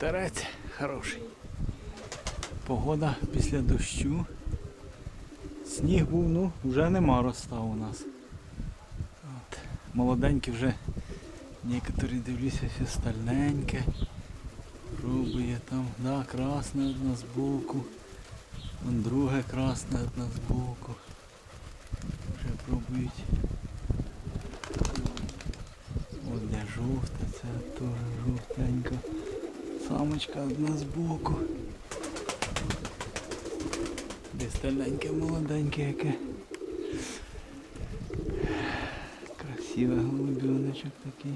Вітерець хороший. Погода після дощу. Сніг був, ну, вже нема розстав у нас. От. Молоденькі вже некоторі дивлюся, все стальненьке. Пробує там, да, красне одна збоку. Вон друге красне одна збоку. Вже пробують. От де жовте, це теж жовтенька. Самочка одна збоку. Де стальненьке, молоденьке яке. Красивий голубеночок такий.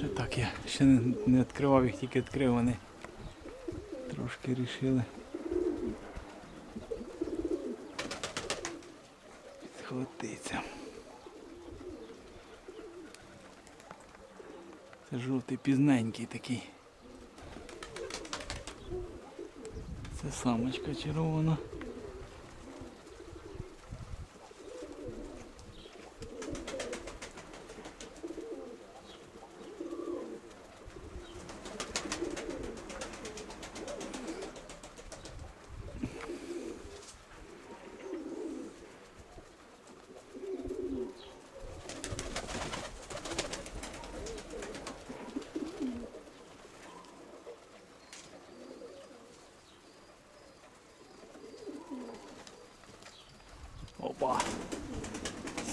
Та так я ще не відкривав їх, тільки відкрив вони. Трошки рішили. підхватитися. Це жовтий пізненький такий. Це самочка червона.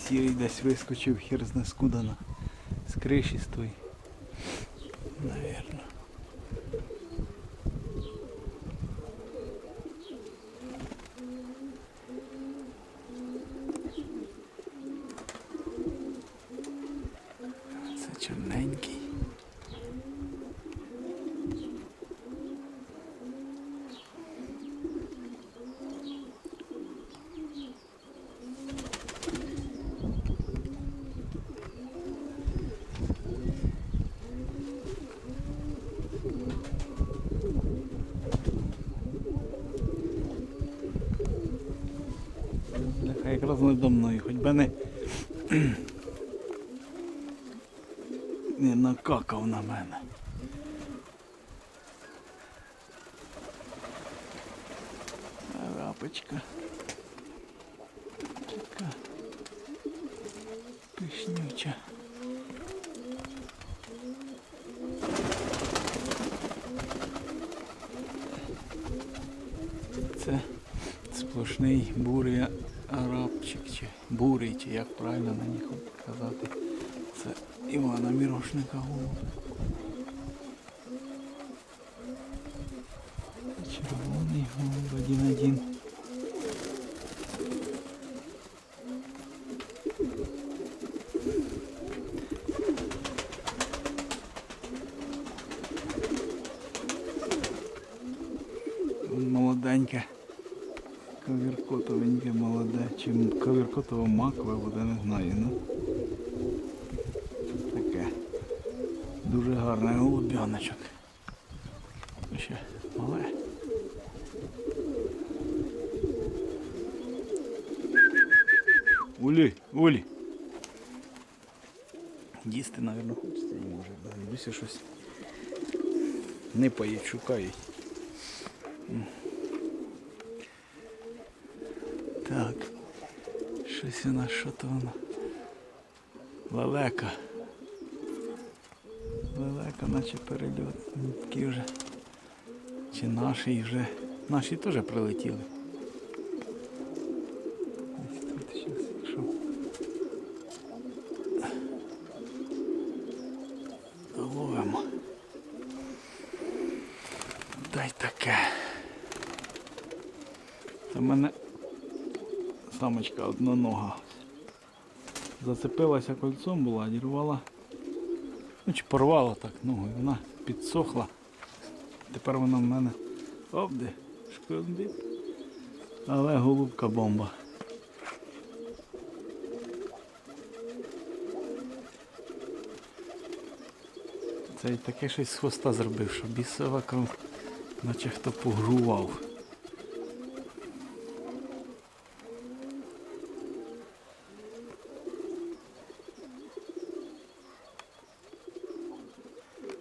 Сірий десь вискочив, хер зна скудана. З криші стої. Навірно. Це чорненький. Нехай якраз надо мною, хоч би не, не накакав на мене. Рапочка. Така пишнюча. Це сплошний бурий арабчик, чи бурий, чи як правильно на них казати. Це Івана Мірошника голуб. Червоний голуб один-один. Молоденьке. Ковіркотовеньке молоде, чи ковіркотово макове буде, не знаю. Ну. Таке. Дуже гарний голуб'яночок. Ще мале. Улі, Улі. Їсти, мабуть, хочеться і може. Дивлюся щось. Не поїть, шукають. Так. Щось у нас що то воно. Лелека. Лелека, наче перельот. Такі вже. Чи наші вже. Наші теж прилетіли. Тут щас, якщо. Ловимо. Дай таке. Це мене самочка однонога. Зацепилася кольцом була, дірвала. Ну чи порвала так ногу, і вона підсохла. Тепер вона в мене обде, шкондить. Але голубка бомба. Це і таке щось з хвоста зробив, що бісова кров Наче хто погрував.